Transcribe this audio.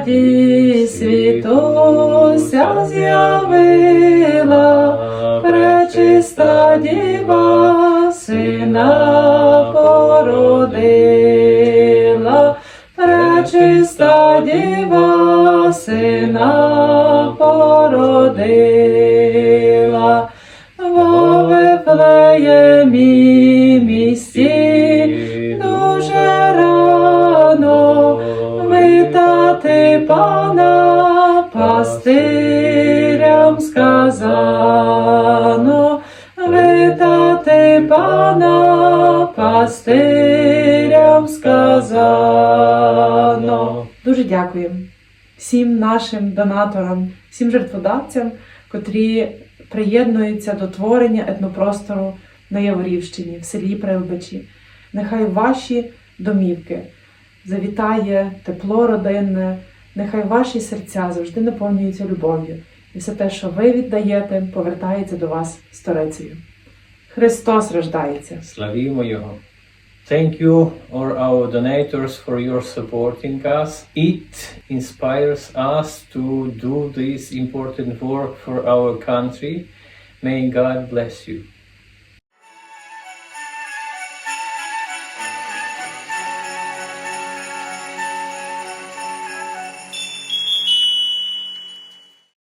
радість світуся з'явила, пречиста діва сина породила, пречиста діва сина породила. Во Вифлеємі місті витати пана пастирям сказано, витати пана пастирям сказано. Дуже дякуємо всім нашим донаторам, всім жертводавцям, котрі приєднуються до творення етнопростору на Яворівщині, в селі Прилбичі. Нехай ваші домівки завітає тепло родинне, нехай ваші серця завжди наповнюються любов'ю, і все те, що ви віддаєте, повертається до вас сторицею. Христос рождається! Славімо Його. Thank you, all our donators, for your supporting us. It inspires us to do this important work for our country. May God bless you.